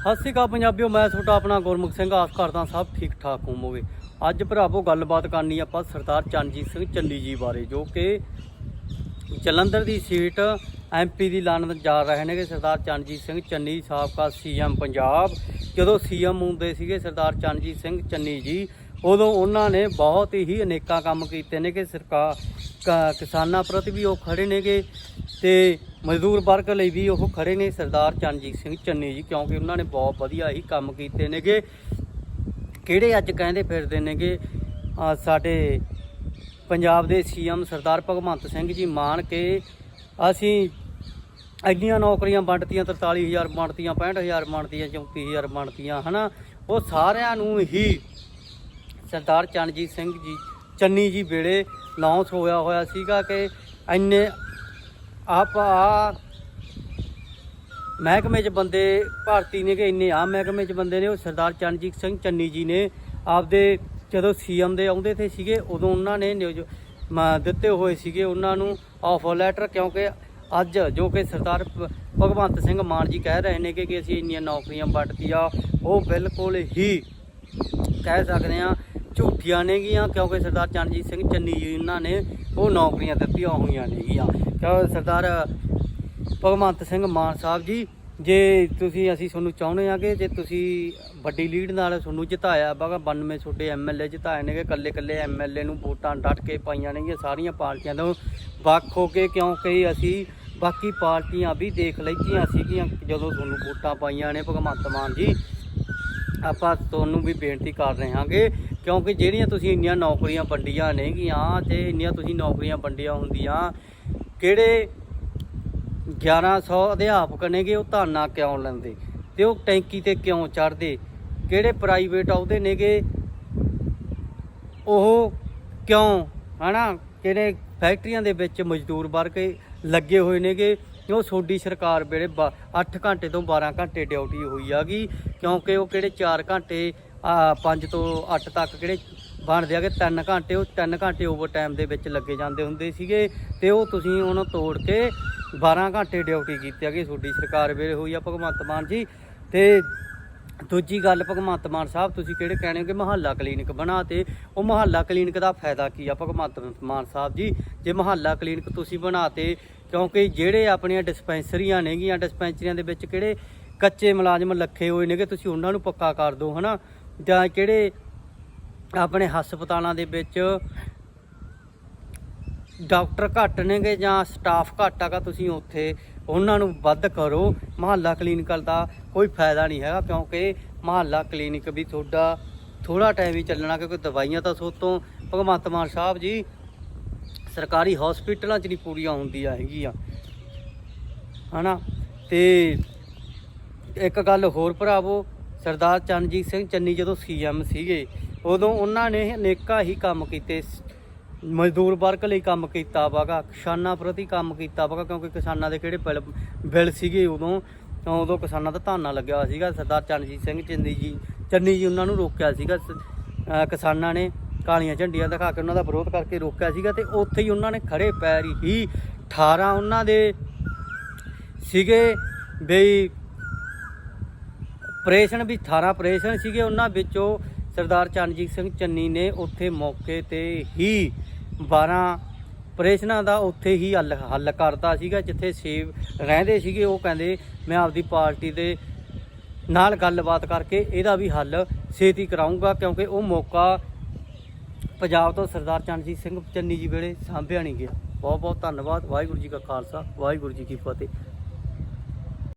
ਸਤਿ ਸ਼੍ਰੀ ਅਕਾਲ ਪੰਜਾਬੀਓ, ਮੈਂ ਤੁਹਾਡਾ ਆਪਣਾ ਗੁਰਮੁਖ ਸਿੰਘ, ਆਸ ਕਰਦਾ ਸਭ ਠੀਕ ਠਾਕ ਹੋਵੋਗੇ। ਅੱਜ ਭਰਾਵੋ, ਗੱਲਬਾਤ ਕਰਨੀ ਆਪਾਂ ਸਰਦਾਰ ਚਰਨਜੀਤ ਸਿੰਘ ਚੰਨੀ ਜੀ ਬਾਰੇ, ਜੋ ਕਿ ਜਲੰਧਰ ਦੀ ਸੀਟ ਐਮਪੀ ਦੀ ਲਾਣ ਜਾ ਰਹੇ ਨੇਗੇ। ਸਰਦਾਰ ਚਰਨਜੀਤ ਸਿੰਘ ਚੰਨੀ ਸਾਬਕਾ ਸੀਐਮ ਪੰਜਾਬ। ਜਦੋਂ ਸੀਐਮ ਹੁੰਦੇ ਸੀਗੇ ਸਰਦਾਰ ਚਰਨਜੀਤ ਸਿੰਘ ਚੰਨੀ ਜੀ ਉਦੋਂ ਉਹਨਾਂ ਨੇ ਬਹੁਤ ਹੀ ਅਨੇਕਾਂ ਕੰਮ ਕੀਤੇ ਨੇ ਕਿ ਸਰਕਾਰ ਕ- ਕਿਸਾਨਾਂ ਪ੍ਰਤੀ ਵੀ ਉਹ ਖੜੇ ਨੇਗੇ ਤੇ ਮਜ਼ਦੂਰ ਵਰਗ ਲਈ ਵੀ ਉਹ ਖੜੇ ਨੇ ਸਰਦਾਰ ਚਰਨਜੀਤ ਸਿੰਘ ਚੰਨੀ ਜੀ, ਕਿਉਂਕਿ ਉਹਨਾਂ ਨੇ ਬਹੁਤ ਵਧੀਆ ਹੀ ਕੰਮ ਕੀਤੇ ਨੇਗੇ। ਕਿਹੜੇ ਅੱਜ ਕਹਿੰਦੇ ਫਿਰਦੇ ਨੇਗੇ? ਸਾਡੇ ਪੰਜਾਬ ਦੇ ਸੀਐਮ ਸਰਦਾਰ ਭਗਵੰਤ ਸਿੰਘ ਜੀ ਮਾਨ ਕੇ ਅਸੀਂ ਇੰਨੀਆਂ ਨੌਕਰੀਆਂ ਵੰਡਤੀਆਂ 43000 ਵੰਡਤੀਆਂ 65000 ਵੰਡਤੀਆਂ 34000 ਵੰਡਤੀਆਂ, ਹਨਾ? ਉਹ ਸਾਰਿਆਂ ਨੂੰ ਹੀ ਸਰਦਾਰ ਚਰਨਜੀਤ ਸਿੰਘ ਜੀ, ਚੰਨੀ ਜੀ ਵੇਲੇ ਲਾਂਚ ਹੋਇਆ ਹੋਇਆ ਸੀਗਾ ਕਿ ਇੰਨੇ ਆਪ ਆ ਮਹਿਕਮੇ 'ਚ ਬੰਦੇ ਭਾਰਤੀ ਨੇ ਕਿ ਇੰਨੇ ਆ ਮਹਿਕਮੇ 'ਚ ਬੰਦੇ ਨੇ, ਉਹ ਸਰਦਾਰ ਚਰਨਜੀਤ ਸਿੰਘ ਚੰਨੀ ਜੀ ਨੇ ਆਪਦੇ ਜਦੋਂ ਸੀਐਮ ਦੇ ਆਉਂਦੇ ਤੇ ਸੀਗੇ, ਉਦੋਂ ਉਹਨਾਂ ਨੇ ਨਿਊਜ਼ ਮ- ਦਿੱਤੇ ਹੋਏ ਸੀਗੇ ਉਹਨਾਂ ਨੂੰ ਆਫਰ ਲੈਟਰ ਕਿਉਂਕਿ ਅੱਜ ਜੋ ਕਿ ਸਰਦਾਰ ਭਗਵੰਤ ਸਿੰਘ ਮਾਨ ਜੀ ਕਹਿ ਰਹੇ ਨੇ ਕਿ ਅਸੀਂ ਇੰਨੀਆਂ ਨੌਕਰੀਆਂ ਵੱਟਤੀਆਂ ਉਹ ਬਿਲਕੁਲ ਹੀ ਕਹਿ ਸਕਦੇ ਆ ਝੂਠੀਆਂ ਨੇਗੀਆਂ, ਕਿਉਂਕਿ ਸਰਦਾਰ ਚਰਨਜੀਤ ਸਿੰਘ ਚੰਨੀ ਜੀ ਉਹਨਾਂ ਨੇ ਉਹ ਨੌਕਰੀਆਂ ਦਿੱਤੀਆਂ ਹੋਈਆਂ ਨੇਗੀਆਂ। ਕਿਉਂ ਸਰਦਾਰ ਭਗਵੰਤ ਸਿੰਘ ਮਾਨ ਸਾਹਿਬ ਜੀ, ਜੇ ਤੁਸੀਂ ਅਸੀਂ ਤੁਹਾਨੂੰ ਚਾਹੁੰਦੇ ਆ ਕਿ ਜੇ ਤੁਸੀਂ ਵੱਡੀ ਲੀਡ ਨਾਲ ਤੁਹਾਨੂੰ ਜਿਤਾਇਆ, ਬਾਗਾ 92 ਤੁਹਾਡੇ ਐਮਐਲਏ ਜਿਤਾਏ ਨੇਗੇ ਕੱਲੇ ਕੱਲੇ ਐਮਐਲਏ ਨੂੰ ਵੋਟਾਂ ਡਟ ਕੇ ਪਾਈਆਂ ਨੇਗੀਆਂ ਸਾਰੀਆਂ ਪਾਰਟੀਆਂ ਤੋਂ। ਵੱਖ ਹੋ ਕੇ ਕਿਉਂਕਿ ਅਸੀਂ ਬਾਕੀ ਪਾਰਟੀਆਂ ਵੀ ਦੇਖ ਲਈਆਂ ਸੀਗੀਆਂ, ਜਦੋਂ ਤੁਹਾਨੂੰ ਵੋਟਾਂ ਪਾਈਆਂ ਨੇ ਭਗਵੰਤ ਮਾਨ ਜੀ। ਆਪਾਂ ਤੁਹਾਨੂੰ ਵੀ ਬੇਨਤੀ ਕਰ ਰਹੇ ਹਾਂਗੇ ਕਿਉਂਕਿ ਜਿਹੜੀਆਂ ਤੁਸੀਂ ਇੰਨੀਆਂ ਨੌਕਰੀਆਂ ਵੰਡੀਆਂ ਨੇਗੀਆਂ ਤੇ ਇੰਨੀਆਂ ਤੁਸੀਂ ਨੌਕਰੀਆਂ ਵੰਡੀਆਂ ਹੁੰਦੀਆਂ, ਕਿਹੜੇ 1100 ਅਧਿਆਪਕ ਨੇਗੇ, ਉਹ ਧਾਨਾ ਕਿਉਂ ਲੈਂਦੇ? ਤੇ ਉਹ ਟੈਂਕੀ ਤੇ ਕਿਉਂ ਚੜਦੇ ਕਿਹੜੇ ਪ੍ਰਾਈਵੇਟ ਆਉਦੇ ਨੇਗੇ? ਉਹ ਕਿਉਂ, ਹਨਾ? ਕਿਹੜੇ ਫੈਕਟਰੀਆਂ ਦੇ ਵਿੱਚ ਮਜ਼ਦੂਰ ਵਰਗ ਲੱਗੇ ਹੋਏ ਨੇਗੇ? ਉਹ ਸੋਡੀ ਸਰਕਾਰ ਵੇਲੇ 8 ਘੰਟੇ ਤੋਂ 12 ਘੰਟੇ ਡਿਊਟੀ ਹੋਈ ਆਗੀ? ਕਿਉਂਕਿ ਉਹ ਕਿਹੜੇ 4 ਘੰਟੇ 5 ਤੋਂ 8 ਤੱਕ ਕਿਹੜੇ ਬਣਦੇ ਆਗੇ? 3 ਘੰਟੇ, ਉਹ 3 ਘੰਟੇ ਓਵਰ ਟਾਈਮ ਦੇ ਵਿੱਚ ਲੱਗੇ ਜਾਂਦੇ ਹੁੰਦੇ ਸੀਗੇ। ਤੇ ਉਹ ਤੁਸੀਂ ਉਹਨੂੰ ਤੋੜ ਕੇ 12 ਘੰਟੇ ਡਿਊਟੀ ਕੀਤੀ ਹੈਗੀ ਤੁਹਾਡੀ ਸਰਕਾਰ ਵੇਲੇ ਹੋਈ ਆ ਭਗਵੰਤ ਮਾਨ ਜੀ। ਤੇ ਦੂਜੀ ਗੱਲ ਭਗਵੰਤ ਮਾਨ ਸਾਹਿਬ, ਤੁਸੀਂ ਕਿਹੜੇ ਕਹਿਣੇ ਹੋ ਕਿ ਮਹੱਲਾ ਕਲੀਨਿਕ ਬਣਾ ਤੇ ਉਹ ਮਹੱਲਾ ਕਲੀਨਿਕ ਦਾ ਫਾਇਦਾ ਕੀ ਆ ਭਗਵੰਤ ਮਾਨ ਸਾਹਿਬ ਜੀ? ਜੇ ਮਹੱਲਾ ਕਲੀਨਿਕ ਤੁਸੀਂ ਬਣਾ ਤੇ ਕਿਉਂਕਿ ਜਿਹੜੇ ਆਪਣੀਆਂ ਡਿਸਪੈਂਸਰੀਆਂ ਨੇਗੀਆਂ, ਡਿਸਪੈਂਸਰੀਆਂ ਦੇ ਵਿੱਚ ਕਿਹੜੇ ਕੱਚੇ ਮੁਲਾਜ਼ਮ ਲੱਖੇ ਹੋਏ ਨੇਗੇ, ਤੁਸੀਂ ਉਹਨਾਂ ਨੂੰ ਪੱਕਾ ਕਰ ਦਿਓ, ਹਨਾ? ਜਾਂ ਕਿਹੜੇ ਆਪਣੇ ਹਸਪਤਾਲਾਂ ਦੇ ਵਿੱਚ ਡਾਕਟਰ ਘੱਟ ਨੇਗੇ ਜਾਂ ਸਟਾਫ ਘੱਟ ਹੈਗਾ, ਤੁਸੀਂ ਉੱਥੇ ਉਹਨਾਂ ਨੂੰ ਵੱਧ ਕਰੋ। ਮਹੱਲਾ ਕਲੀਨਿਕਲ ਦਾ ਕੋਈ ਫਾਇਦਾ ਨਹੀਂ ਹੈਗਾ, ਕਿਉਂਕਿ ਮਹੱਲਾ ਕਲੀਨਿਕ ਵੀ ਤੁਹਾਡਾ ਥੋੜਾ ਟਾਈਮ ਹੀ ਚੱਲਣਾ, ਕਿਉਂਕਿ ਦਵਾਈਆਂ ਤਾਂ ਸੋ ਤੋਂ ਭਗਵੰਤ ਮਾਨ ਸਾਹਿਬ ਜੀ ਸਰਕਾਰੀ ਹਸਪੀਟਲਾਂ 'ਚ ਨਹੀਂ ਪੂਰੀਆਂ ਹੁੰਦੀਆਂ ਹੈਗੀਆਂ। ਹਨਾ? ਤੇ ਇੱਕ ਗੱਲ ਹੋਰ ਭਰਾਵੋ, ਸਰਦਾਰ ਚਰਨਜੀਤ ਸਿੰਘ ਚੰਨੀ ਜਦੋਂ ਸੀਐਮ ਸੀਗੇ, ਉਦੋਂ ਉਹਨਾਂ ਨੇ ਅਨੇਕਾਂ ਹੀ ਕੰਮ ਕੀਤੇ। ਮਜ਼ਦੂਰ ਵਰਗ ਲਈ ਕੰਮ ਕੀਤਾ ਵਾਗਾ, ਕਿਸਾਨਾਂ ਪ੍ਰਤੀ ਕੰਮ ਕੀਤਾ ਵਾਗਾ, ਕਿਉਂਕਿ ਕਿਸਾਨਾਂ ਦੇ ਕਿਹੜੇ ਬਿੱਲ ਬਿੱਲ ਸੀਗੇ ਉਦੋਂ, ਤਾਂ ਉਦੋਂ ਕਿਸਾਨਾਂ ਦਾ ਧਾਨਾ ਲੱਗਿਆ ਹੋਇਆ ਸੀਗਾ। ਸਰਦਾਰ ਚਰਨਜੀਤ ਸਿੰਘ ਚੰਨੀ ਜੀ ਚੰਨੀ ਜੀ ਉਹਨਾਂ ਨੂੰ ਰੋਕਿਆ ਸੀਗਾ। ਸ- ਕਿਸਾਨਾਂ ਨੇ ਕਾਲੀਆਂ ਝੰਡੀਆਂ ਦਿਖਾ ਕੇ ਉਹਨਾਂ ਦਾ ਵਿਰੋਧ ਕਰਕੇ ਰੋਕਿਆ ਸੀਗਾ ਤੇ ਉੱਥੇ ਹੀ ਉਹਨਾਂ ਨੇ ਖੜੇ ਪੈਰ ਹੀ 18 ਉਹਨਾਂ ਦੇ ਸੀਗੇ ਬਈ ਆਪਰੇਸ਼ਨ ਵੀ 18 ਆਪਰੇਸ਼ਨ ਸੀਗੇ ਉਹਨਾਂ ਵਿੱਚੋਂ ਸਰਦਾਰ ਚਰਨਜੀਤ ਸਿੰਘ ਚੰਨੀ ਨੇ ਉੱਥੇ ਮੌਕੇ ਤੇ ਹੀ 12 ਆਪਰੇਸ਼ਨਾਂ ਦਾ ਉੱਥੇ ਹੀ ਹੱਲ ਹੱਲ ਕਰਤਾ ਸੀਗਾ, ਜਿੱਥੇ ਸੇਵ ਰਹਿੰਦੇ ਸੀਗੇ, ਉਹ ਕਹਿੰਦੇ ਮੈਂ ਆਪਦੀ ਪਾਰਟੀ ਦੇ ਨਾਲ ਗੱਲਬਾਤ ਕਰਕੇ ਇਹਦਾ ਵੀ ਹੱਲ ਛੇਤੀ ਕਰਾਉਂਗਾ ਕਿਉਂਕਿ ਉਹ ਮੌਕਾ ਪੰਜਾਬ ਤੋਂ ਸਰਦਾਰ ਚਰਨਜੀਤ ਸਿੰਘ ਚੰਨੀ ਜੀ ਵੇਲੇ ਸਾਂਭਿਆ ਨਹੀਂ ਗਿਆ। ਬਹੁਤ ਬਹੁਤ ਧੰਨਵਾਦ, ਵਾਹਿਗੁਰੂ ਜੀ ਕਾ ਖਾਲਸਾ, ਵਾਹਿਗੁਰੂ ਜੀ ਕੀ ਫਤਿਹ।